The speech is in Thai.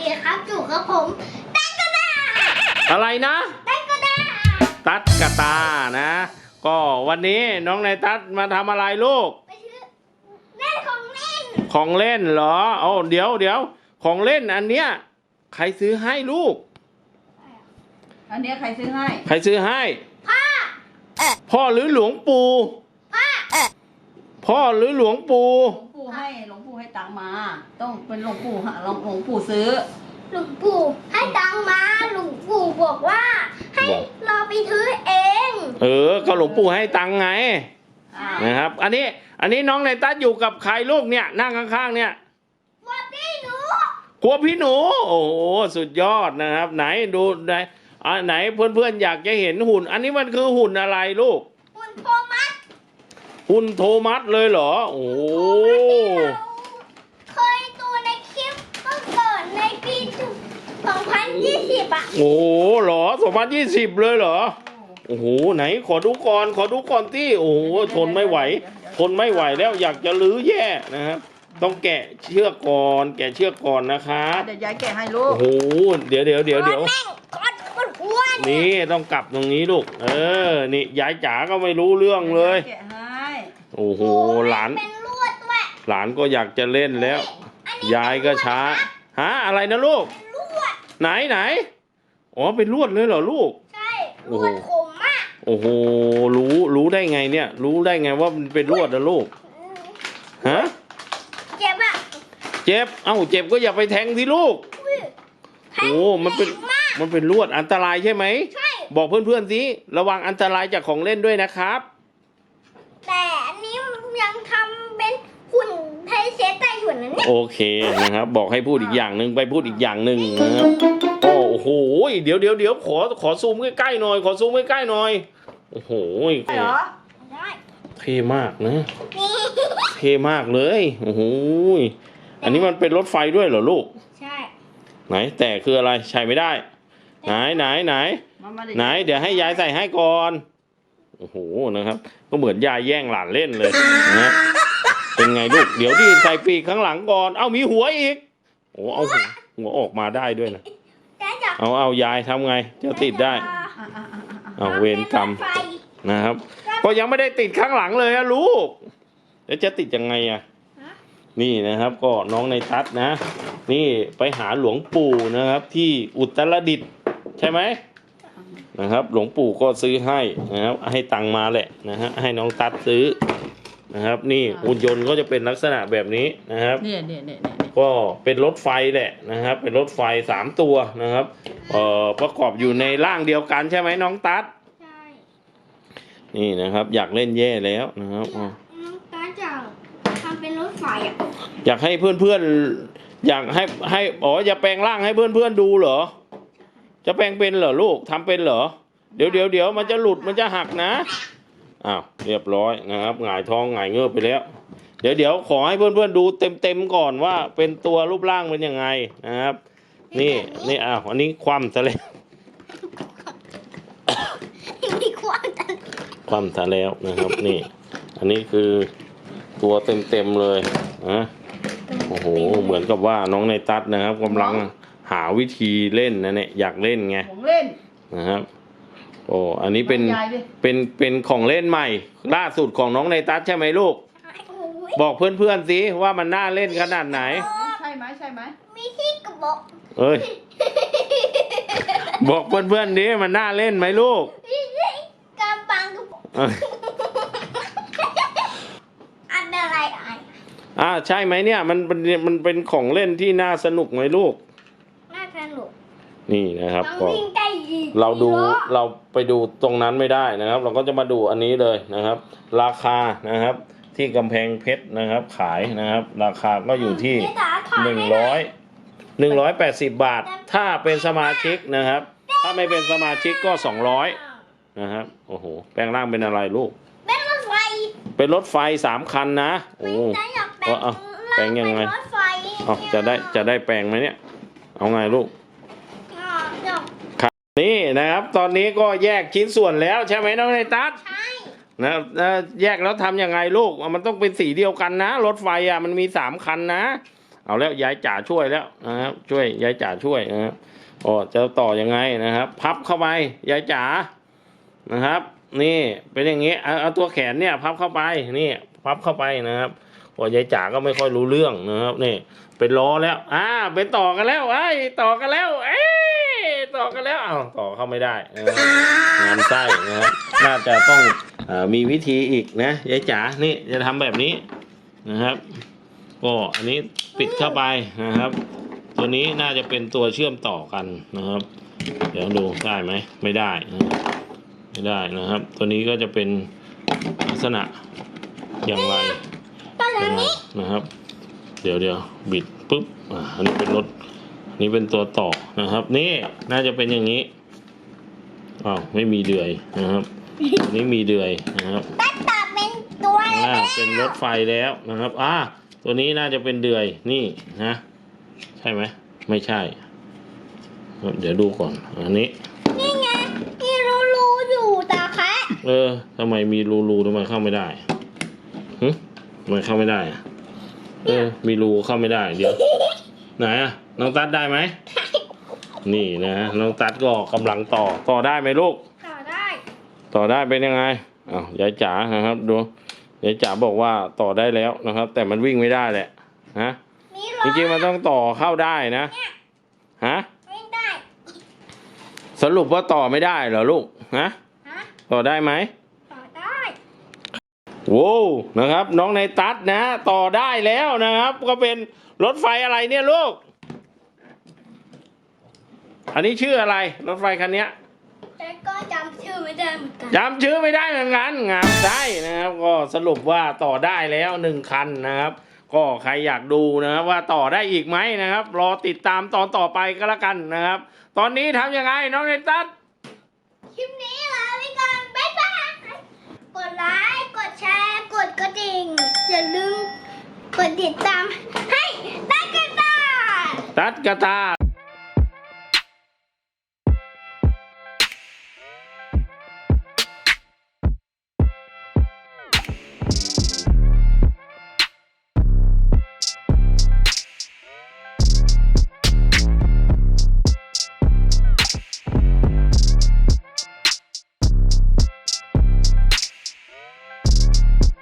ดีครับจู่กับผมตั๊กกะตาอะไรนะ ตั๊กกะตาตัดกะตานะ ก็วันนี้น้องนายตัดมาทำอะไรลูก ไปซื้อเล่นของเล่น ของเล่นเหรอโอ้เดี๋ยวเดี๋ยวของเล่นอันเนี้ยใครซื้อให้ลูก อันเนี้ยใครซื้อให้ ใครซื้อให้ พ่อ พ่อหรือหลวงปู่ พ่อพ่อหรือหลวงปู่หลวงปู่ให้หลวงปู่ให้ตังค์มา ต้องเป็นหลวงปู่หาหลวงหลวงปู่ซื้อ หลวงปู่ให้ตังค์มาหลวงปู่บอกว่า ให้เราไปซื้อเอง เออ ก็หลวงปู่ให้ตังค์ไงอ่านะครับ อันนี้อันนี้น้องนายตัดอยู่กับใครลูกเนี่ยนั่งข้างๆ เนี่ยว่าพี่หนูครัวพี่หนู โอ้โหสุดยอดนะครับ ไหนดูไหนอ่าไหนเพื่อนๆอยากจะเห็นหุ่น อันนี้มันคือหุ่นอะไรลูกคุณโทมัส หุ่นโทมัสเลยเหรอ โอ้โหเคยดูในคลิปเมื่อก่อนในปี2020อะ โอ้โหเหรอสองพันยี่สิบเลยเหรอ โอ้โห ไหนขอดูก่อน ขอดูก่อนที่ โอ้โห ทนไม่ไหว ทนไม่ไหวแล้วอยากจะลื้อแย่นะครับ ต้องแกะเชือกก่อน แกะเชือกก่อนนะครับเดี๋ยวยายแกะให้ลูก โอ้โห เดี๋ยวเดี๋ยวเดี๋ยวเดี๋ยวแม่งกอดกดหัวเนี่ยนี่ต้องกลับตรงนี้ลูก เออ นี่ยายจ๋าก็ไม่รู้เรื่องเลย แกะให้ โอ้โหหลาน เป็นลวดด้วยหลานก็อยากจะเล่นแล้ว อันนี้ยายก็ช้าฮะอะไรนะลูกเป็นลวดไหนไหนอ๋อเป็นลวดเลยเหรอลูก ใช่ลโอ้วโหดขมมากโอ้โหรู้รู้ได้ไงเนี่ย รู้ได้ไงว่ามันเป็นลวดนะลูกฮะเจ็บอะเจ็บเอ้าเจ็บก็อย่าไปแทงสิลูก อุ้ยแทงโอ้มันเป็นแรงมากมันเป็นลวดอันตรายใช่ไหม ใช่ บอกเพื่อนๆสิระวังอันตรายจากของเล่นด้วยนะครับ แต่อันนี้ยังทำเป็นหุ่นไทยเซตใต้หุ่นนั้นเนี่ย โอเคนะครับ บอกให้พูดอีกอย่างหนึ่งไปพูดอีกอย่างหนึ่งนะครับโอ้โหเดี๋ยวเดี๋ยวเดี๋ยวขอขอซูมใกล้ๆหน่อย ขอซูมใกล้ๆหน่อยโอ้โหใช่เหรอได้เท่มากนะนี่เท่มากเลยโอ้โหอันนี้มันเป็นรถไฟด้วยเหรอลูก ใช่ ไหนแต่คืออะไรใช้ไม่ได้ ไหนไหนไหนมามาไหน เดี๋ยวให้ยายใส่ให้ก่อนโอ้โหนะครับ ก็เหมือนยายแย่งหลานเล่นเลยนะ เป็นไงลูก เดี๋ยวดิใส่ปีกข้างหลังก่อน เอามีหัวอีก โอ้เอาหัวหัวออกมาได้ด้วยนะ แต่จะเอาเอายายทำไงจะติดได้ อะอะอะอะอะเอาเวรกรรม ไฟนะครับ ก็ยังไม่ได้ติดข้างหลังเลยอะลูก แล้วจะติดยังไงอะนี่นะครับก็น้องในทัศน์นะ นี่ไปหาหลวงปู่นะครับ ที่อุตรดิตถ์ใช่ไหมนะครับ หลวงปู่ก็ซื้อให้นะครับให้ตังค์มาแหละนะฮะให้น้องตัดซื้อ นะครับ นี่หุ่นยนต์ก็จะเป็นลักษณะแบบนี้นะครับ เนี่ยเนี่ยเนี่ยเนี่ยเนี่ยก็เป็นรถไฟแหละนะครับ เป็นรถไฟสามตัวนะครับเอ่อประกอบอยู่ในร่างเดียวกันใช่ไหมน้องตัดใช่นี่นะครับ อยากเล่นแย่แล้วนะครับอ๋อน้องตาจะทำเป็นรถไฟอะอยากให้เพื่อนๆอยากให้ให้อ๋อจะแปลงร่างให้เพื่อนๆดูเหรอ จะแปลงเป็นเหรอลูกทำเป็นเหรอ เดี๋ยวเดี๋ยวเดี๋ยวมันจะหลุดมันจะหักนะ อ้าวเรียบร้อยนะครับหงายท้องหงายเงือบไปแล้ว เดี๋ยวเดี๋ยวขอให้เพื่อนๆดูเต็มๆก่อนว่าเป็นตัวรูปร่างเป็นยังไงนะครับ นี่นี่อ้าวอันนี้คว่ำซะแล้วมีความตันคว่ำซะแล้วนะครับ นี่ อันนี้คือตัวเต็มๆเลยนะโอ้โหเหมือนกับว่าน้องในตัดนะครับกำลังหาวิธีเล่นนะเนี่ยอยากเล่นไงของเล่นนะครับ โอ้อันนี้เป็นยายดิ เป็นเป็นของเล่นใหม่ ล่าสุดของน้องในตัดใช่ไหมลูกโอ้ยบอกเพื่อนๆสิว่ามันน่าเล่นขนาดไหน ใช่ไหมใช่ไหมมีที่กระบอกเอ้ย บอกเพื่อนๆดิมันน่าเล่นไหมลูกมีที่กระบังกระบอกเอ้ยอันอะไรอะอ่าใช่ไหมเนี่ยมันมันมันเป็นของเล่นที่น่าสนุกไหมลูก น่าสนุกนี่นะครับน้องก็วิ่งได้ยีก เราดูล้อเราไปดูตรงนั้นไม่ได้นะครับ เราก็จะมาดูอันนี้เลยนะครับ ราคานะครับ ที่กำแพงเพชรนะครับ ขายนะครับ ราคาก็อยู่ที่เจ๊จ๋าถอดหนึ่งให้ร้อยหนึ่งร้อยแปดสิบบาท ถ้าเป็นสมาชิกนะครับ ถ้าไม่เป็นสมาชิกก็สองร้อยนะครับโอ้โหแปลงร่างเป็นอะไรลูก เป็นรถไฟ เป็นรถไฟสามคันนะโอ้ไม่ได้อยากแปลงเอาเอาแปลงยังไงเป็นรถไฟเอาจะได้จะได้แปลงไหมเนี่ย เอาไงลูกอ่าเดี๋ยว นี่นะครับ ตอนนี้ก็แยกชิ้นส่วนแล้วใช่ไหมน้องในตัสใช่นะเอ่อแยกแล้วทำยังไงลูก มันต้องเป็นสีเดียวกันนะ รถไฟอะมันมีสามคันนะ เอาแล้วยายจ๋าช่วยแล้วนะครับ ช่วยยายจ๋าช่วยนะครับอ๋อจะต่อยังไงนะครับ พับเข้าไปยายจ๋านะครับ นี่เป็นอย่างนี้เอาเอาตัวแขนเนี่ย พับเข้าไปนี่พับเข้าไปนะครับโอ้ยายจ๋าก็ไม่ค่อยรู้เรื่องนะครับนี่เป็นล้อแล้ว อ่า เป็นต่อกันแล้วไอ้ยต่อกันแล้วเอ้ย ต่อกันแล้วอ้าวต่อเข้าไม่ได้นะครับงานไส้นะครับน่าจะต้องอามีวิธีอีกนะยายจ๋านี่จะทำแบบนี้นะครับก็อันนี้ปิดเข้าไปนะครับ ตัวนี้น่าจะเป็นตัวเชื่อมต่อกันนะครับ เดี๋ยวดูได้ไหมไม่ได้นะครับไม่ได้นะครับ ตัวนี้ก็จะเป็นลักษณะอย่างไรตอนนี้นะครับ เดี๋ยวเดี๋ยวบิดปุ๊บอ่าอันนี้เป็นรถอั นนี้เป็นตัวต่อนะครับ นี่น่าจะเป็นอย่างนี้อ้าวไม่มีเดือยนะครับอันนี้มีเดือยนะครับตัดต่อเป็นตัวอ่าแล้วเป็นรถไฟแล้วนะครับอ่าตัวนี้น่าจะเป็นเดือยนี่นะใช่ไหมไม่ใช่ เดี๋ยวดูก่อน อันนี้ นี่ไงที่รู้รู้ๆอยู่ตาแคะเออทำไมมีรูรูทำไมเข้าไม่ได้หึทำไมเข้าไม่ได้อะเออ มีรูเข้าไม่ได้เดี๋ยว ไหนอะน้องตัดได้ไหม นี่นะน้องตัดก็กำลังต่อต่อได้ไหมลูก ต่อได้ต่อได้เป็นยังไงอ้าวยายจ๋านะครับดูยายจ๋าบอกว่าต่อได้แล้วนะครับ แต่มันวิ่งไม่ได้แหละฮะนี่จรถริงๆมันต้องต่อเข้าได้นะฮะไม่ได้สรุปว่าต่อไม่ได้เหรอลูกฮะฮะต่อได้ไหมต่อได้ โว้วนะครับ น้องในตัดนะ ต่อได้แล้วนะครับ ก็เป็นรถไฟอะไรเนี่ยลูก อันนี้ชื่ออะไร รถไฟคันเนี้ยแต่ก็จำชื่อไม่ได้เหมือนกันจำชื่อไม่ได้เหมือนกันงามได้นะครับ ก็สรุปว่าต่อได้แล้วหนึ่งคันนะครับ ก็ใครอยากดูนะครับ ว่าต่อได้อีกไหมนะครับ รอติดตามตอนต่อไปก็แล้วกันนะครับ ตอนนี้ทำยังไงน้องในตัด คลิปนี้ลาไปก่อนบ๊ายบาย กดไลค์ กดแชร์ กดกระดิ่ ง อย่าลืมกดติดตามให้ได้กันตาตัดกระตา